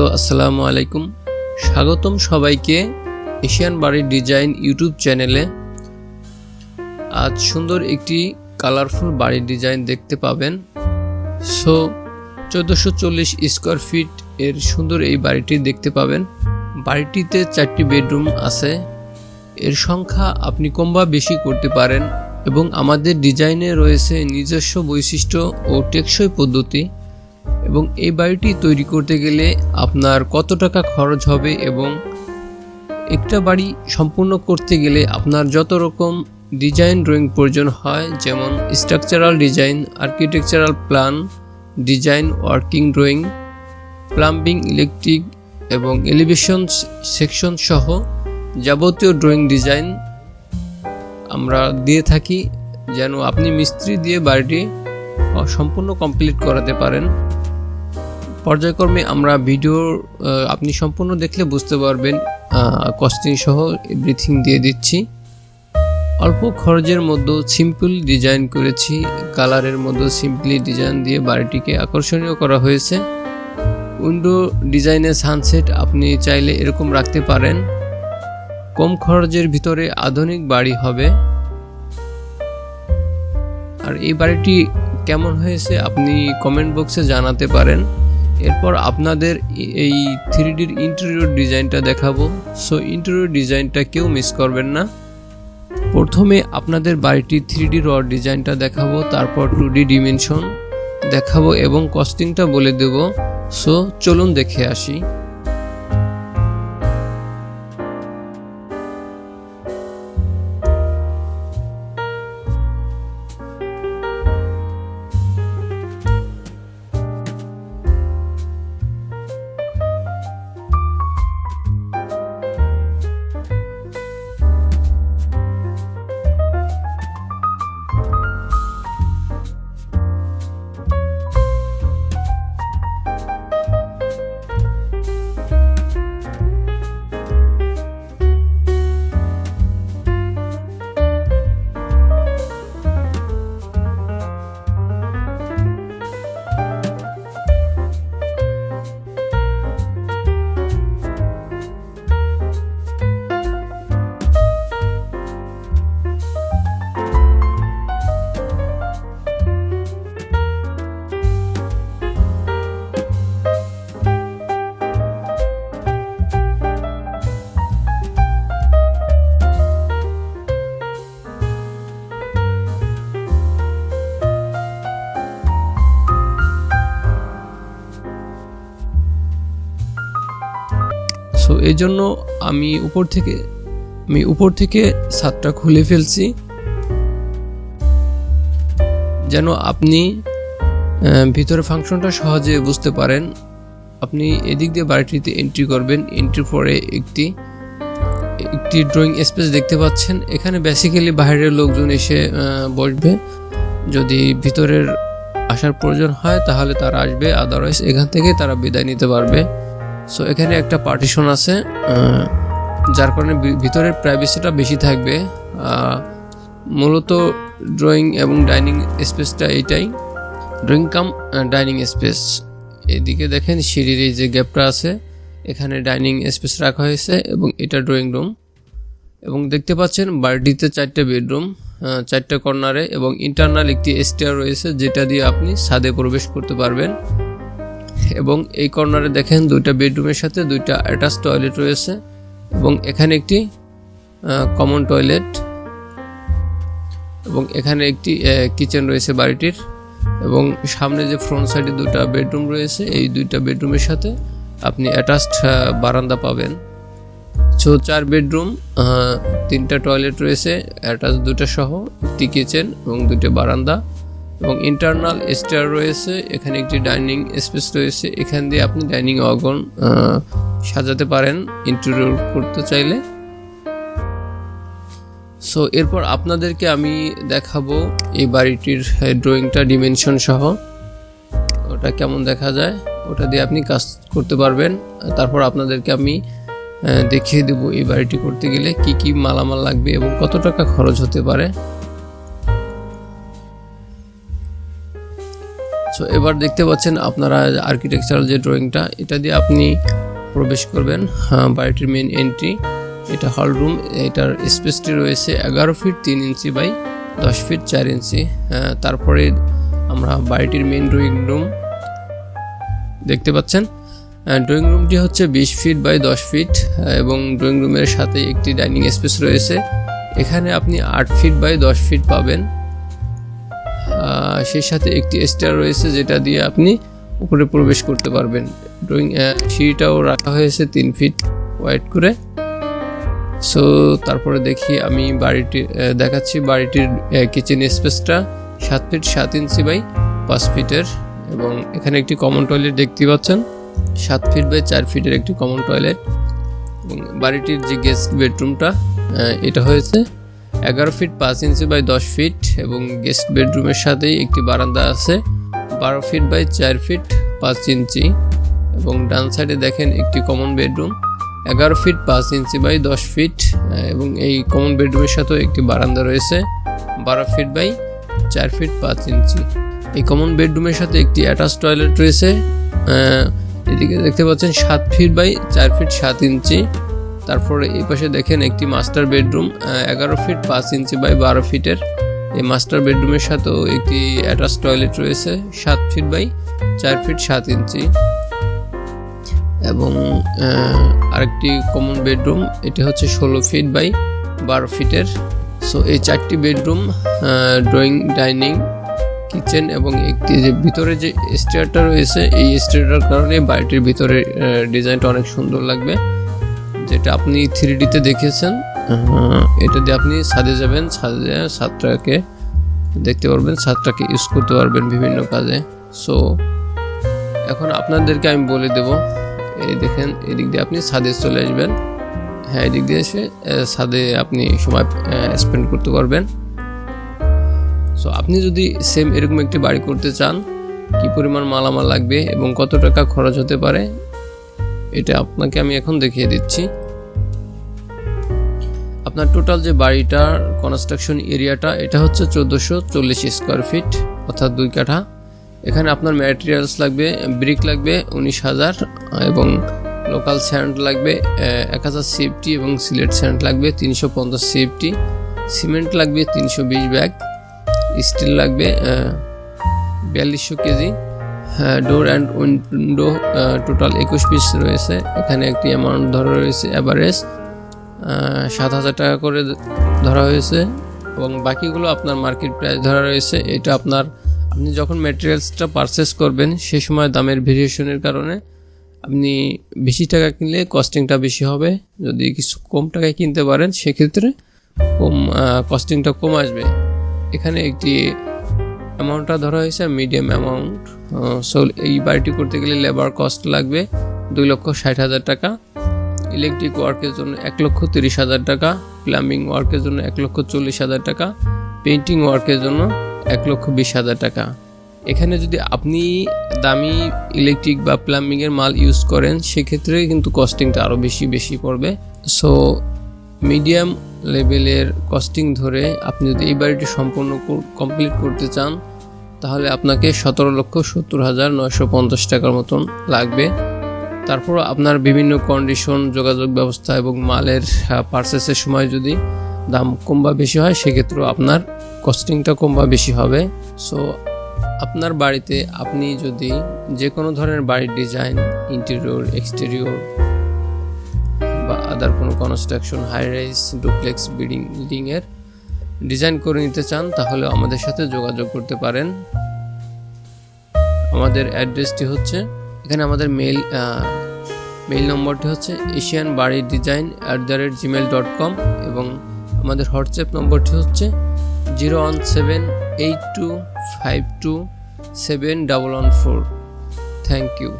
Hello আসসালামু আলাইকুম। স্বাগতম সবাইকে এশিয়ান বাড়ির ডিজাইন ইউটিউব চ্যানেলে। আজ সুন্দর একটি কালারফুল বাড়ির ডিজাইন দেখতে পাবেন। সো, চোদ্দোশো চল্লিশ স্কোয়ার ফিট এর সুন্দর এই বাড়িটি দেখতে পাবেন। বাড়িটিতে চারটি বেডরুম আছে। এর সংখ্যা আপনি কম বা বেশি করতে পারেন এবং আমাদের ডিজাইনে রয়েছে নিজস্ব বৈশিষ্ট্য ও টেকসই পদ্ধতি। এবং এই বাড়িটি তৈরি করতে গেলে আপনার কত টাকা খরচ হবে এবং একটা বাড়ি সম্পূর্ণ করতে গেলে আপনার যত রকম ডিজাইন ড্রয়িং প্রয়োজন হয়, যেমন structural design, architectural plan, design, working drawing, plumbing, electric এবং এলিভেশন সেকশন সহ যাবতীয় ড্রয়িং ডিজাইন আমরা দিয়ে থাকি, যেন আপনি মিস্ত্রি দিয়ে বাড়িটি সম্পূর্ণ কমপ্লিট করাতে পারেন। পর্যায়ক্রমে আমরা ভিডিও আপনি সম্পূর্ণ দেখলে বুঝতে পারবেন কস্টিং সহ এভরিথিং দিয়ে দিচ্ছি। অল্প খরচের মধ্যে সিম্পল ডিজাইন করেছি কালারের মধ্যে সিম্পলি ডিজাইন দিয়ে বাড়িটিকে আকর্ষণীয় করা হয়েছে। উইন্ডো ডিজাইনের সানসেট আপনি চাইলে এরকম রাখতে পারেন। কম খরচের ভিতরে আধুনিক বাড়ি হবে। আর এই বাড়িটি কেমন হয়েছে আপনি কমেন্ট বক্সে জানাতে পারেন। এরপর আপনাদের এই থ্রি ডির ইন্টেরিয়র ডিজাইনটা দেখাবো। সো ইন্টেরিয়র ডিজাইনটা কেউ মিস করবেন না। প্রথমে আপনাদের বাড়িটি থ্রি ডি র ডিজাইনটা দেখাবো, তারপর টু ডি ডিমেনশন দেখাবো এবং কস্টিংটা বলে দেব। সো চলুন দেখে আসি। সো এই জন্য আমি উপর থেকে, আমি উপর থেকে ছাদটা খুলে ফেলছি। যেন আপনি ভিতরে ফাংশনটা সহজে বুঝতে পারেন। আপনি এদিক দিয়ে বাড়িটিতে এন্ট্রি করবেন। এন্ট্রি পরে একটি একটি ড্রয়িং স্পেস দেখতে পাচ্ছেন। এখানে বেসিক্যালি বাইরের লোকজন এসে বসবে। যদি ভিতরের আসার প্রয়োজন হয়, তাহলে তারা আসবে। আদারওয়াইজ এখান থেকে তারা বিদায় নিতে পারবে। সো এখানে একটা পার্টিশন আছে যার কারণে ভিতরের প্রাইভেসিটা বেশি থাকবে। মূলত ড্রয়িং এবং ডাইনিং স্পেসটা এইটাই ড্রয়িং কাম ডাইনিং স্পেস এদিকে দেখেন সিঁড়ির এই যে গ্যাপটা আছে, এখানে ডাইনিং স্পেস রাখা হয়েছে এবং এটা ড্রয়িং রুম এবং দেখতে পাচ্ছেন বাড়িটিতে চারটে বেডরুম চারটে কর্নারে এবং ইন্টারনাল একটি স্টেয়ার রয়েছে, যেটা দিয়ে আপনি ছাদে প্রবেশ করতে পারবেন। এবং এই কর্নারে দেখেন দুইটা বেডরুমের সাথে দুইটা অ্যাটাচ টয়লেট রয়েছে এবং এখানে একটি কমন টয়লেট এবং এখানে একটি কিচেন রয়েছে বাড়িটির এবং সামনে যে ফ্রন্ট সাইডে দুটা বেডরুম রয়েছে, এই দুইটা বেডরুমের সাথে আপনি অ্যাটাচড বারান্দা পাবেন। সো চার বেডরুম তিনটা টয়লেট রয়েছে অ্যাটাচ দুটা সহ, একটি কিচেন এবং দুটো বারান্দা। এবং ইন্টারনাল স্টেয়ার রয়েছে, এখানে একটি ডাইনিং স্পেস রয়েছে, এখান দিয়ে আপনি ডাইনিং অগন সাজাতে পারেন ইন্টেরিয়র করতে চাইলে। সো এরপর আপনাদেরকে আমি দেখাবো এই বাড়িটির ড্রয়িংটা ডিমেনশন সহ। ওটা কেমন দেখা যায়, ওটা দিয়ে আপনি কাজ করতে পারবেন। তারপর আপনাদেরকে আমি দেখিয়ে দেবো এই বাড়িটি করতে গেলে কি কি মালামাল লাগবে এবং কত টাকা খরচ হতে পারে। সো এবার দেখতে পাচ্ছেন আপনারা আর্কিটেকচারাল যে ড্রয়িংটা এটা দিয়ে আপনি প্রবেশ করবেন হ্যাঁ, বাড়িটির মেন এন্ট্রি এটা হল রুম এটার স্পেসটি রয়েছে এগারো ফিট তিন ইঞ্চি বাই দশ ফিট চার ইঞ্চি হ্যাঁ, তারপরে আমরা বাড়িটির মেন ড্রয়িং রুম দেখতে পাচ্ছেন ড্রয়িং রুমটি হচ্ছে বিশ ফিট বাই দশ ফিট এবং ড্রয়িং রুমের সাথে একটি ডাইনিং স্পেস রয়েছে এখানে আপনি আট ফিট বাই দশ ফিট পাবেন। সেই সাথে একটি স্টার রয়েছে যেটা দিয়ে আপনি উপরে প্রবেশ করতে পারবেন। ড্রয়িং সিঁড়িটাও রাখা হয়েছে তিন ফিট ওয়াইড করে। সো তারপরে দেখি আমি বাড়িটি দেখাচ্ছি বাড়িটির কিচেন স্পেসটা সাত ফিট সাত ইঞ্চি বাই পাঁচ ফিটের এবং এখানে একটি কমন টয়লেট দেখতে পাচ্ছেন। সাত ফিট বাই চার ফিটের একটি কমন টয়লেট এবং বাড়িটির যে গেস্ট বেডরুমটা এটা হয়েছে। এগারো ফিট পাঁচ ইঞ্চি বাই দশ ফিট এবং গেস্ট বেডরুমের সাথেই একটি বারান্দা আছে। বারো ফিট বাই চার ফিট পাঁচ ইঞ্চি এবং ডান সাইডে দেখেন একটি কমন বেডরুম এগারো ফিট পাঁচ ইঞ্চি বাই দশ ফিট এবং এই কমন বেডরুমের সাথেও একটি বারান্দা রয়েছে। বারো ফিট বাই চার ফিট পাঁচ ইঞ্চি এই কমন বেডরুমের সাথে একটি অ্যাটাচ টয়লেট রয়েছে। এদিকে দেখতে পাচ্ছেন সাত ফিট বাই চার ফিট সাত ইঞ্চি তারপরে এই পাশে দেখেন একটি মাস্টার বেডরুম এগারো ফিট পাঁচ ইঞ্চি বাই বারো ফিটের এই মাস্টার বেডরুমের সাথেও একটি অ্যাটাচ টয়লেট রয়েছে, সাত ফিট বাই চার ফিট সাত ইঞ্চি। এবং আরেকটি কমন বেডরুম এটি হচ্ছে ষোলো ফিট বাই বারো ফিটের সো এই চারটি বেডরুম ড্রয়িং ডাইনিং কিচেন এবং একটি যে ভিতরে যে স্টেয়ারটা রয়েছে, এই স্টেয়ারটার কারণে বাড়িটির ভিতরে ডিজাইনটা অনেক সুন্দর লাগবে। যেটা আপনি থ্রি ডিতে দেখেছেন এটা দিয়ে আপনি ছাদে যাবেন ছাদে ছাদটাকে দেখতে পারবেন ছাদটাকে ইউজ করতে পারবেন বিভিন্ন কাজে। সো এখন আপনাদেরকে আমি বলে দেব এই দেখেন এদিক দিয়ে আপনি ছাদে চলে আসবেন। হ্যাঁ এদিক দিয়ে এসে ছাদে আপনি সময় স্পেন্ড করতে পারবেন। সো আপনি যদি সেম এরকম একটি বাড়ি করতে চান কি পরিমাণ মালামাল লাগবে এবং কত টাকা খরচ হতে পারে এটা আপনাকে আমি এখন দেখিয়ে দিচ্ছি। আপনার টোটাল যে বাড়িটার কনস্ট্রাকশন এরিয়াটা এটা হচ্ছে চোদ্দোশো চল্লিশ স্কোয়ার ফিট অর্থাৎ দুই কাঠা। এখানে আপনার ম্যাটেরিয়ালস লাগবে ব্রিক লাগবে উনিশ হাজার, এবং লোকাল স্যান্ড লাগবে এক হাজার সিএফটি এবং সিলেট স্যান্ড লাগবে তিনশো পঞ্চাশ সিএফটি সিমেন্ট লাগবে তিনশো বিশ ব্যাগ স্টিল লাগবে বিয়াল্লিশশো KG. Door and window total একুশ পিস রয়েছে। এখানে একটি অ্যামাউন্ট ধরা রয়েছে অ্যাভারেজ সাত হাজার টাকা করে ধরা হয়েছে এবং বাকিগুলো আপনার মার্কেট প্রাইস ধরা রয়েছে। এটা আপনার, আপনি যখন ম্যাটেরিয়ালসটা পারচেস করবেন, সে সময় দামের ভেরিয়েশনের কারণে আপনি বেশি টাকা কিনলে কস্টিংটা বেশি হবে। যদি কিছু কম টাকায় কিনতে পারেন, সেক্ষেত্রে কম কস্টিংটা কম আসবে। এখানে একটি অ্যামাউন্টটা ধরা হয়েছে মিডিয়াম অ্যামাউন্ট সো এই বাড়িটি করতে গেলে লেবার কস্ট লাগবে দুই লক্ষ ষাট হাজার টাকা। ইলেকট্রিক ওয়ার্কের জন্য এক লক্ষ তিরিশ হাজার টাকা প্লাম্বিং ওয়ার্কের জন্য এক লক্ষ চল্লিশ হাজার টাকা পেন্টিং ওয়ার্কের জন্য এক লক্ষ বিশ হাজার টাকা। এখানে যদি আপনি দামি ইলেকট্রিক বা প্লাম্বিংয়ের মাল ইউজ করেন, সেক্ষেত্রে কিন্তু কস্টিংটা আরও বেশি বেশি পড়বে। সো মিডিয়াম লেভেলের কস্টিং ধরে আপনি যদি এই বাড়িটি সম্পূর্ণ কমপ্লিট করতে চান, তাহলে আপনাকে সতেরো লক্ষ সত্তর হাজার নয়শো পঞ্চাশ টাকার মতন লাগবে। তারপর আপনার বিভিন্ন কন্ডিশন যোগাযোগ ব্যবস্থা এবং মালের পারচেসের সময় যদি দাম কম বা বেশি হয়, সেক্ষেত্রেও আপনার কস্টিংটা কম বা বেশি হবে। সো আপনার বাড়িতে আপনি যদি যে কোনো ধরনের বাড়ির ডিজাইন ইন্টেরিয়র এক্সটেরিয়র বা আদার কোনো construction high rise duplex building বিল্ডিংয়ের ডিজাইন করে নিতে চান, তাহলে আমাদের সাথে যোগাযোগ করতে পারেন। আমাদের অ্যাড্রেসটি হচ্ছে এখানে আমাদের মেইল মেইল নম্বরটি হচ্ছে Asian bari design at the rate Gmail dot com এবং আমাদের হোয়াটসঅ্যাপ নম্বরটি হচ্ছে zero one seven eight two five two seven double one four thank you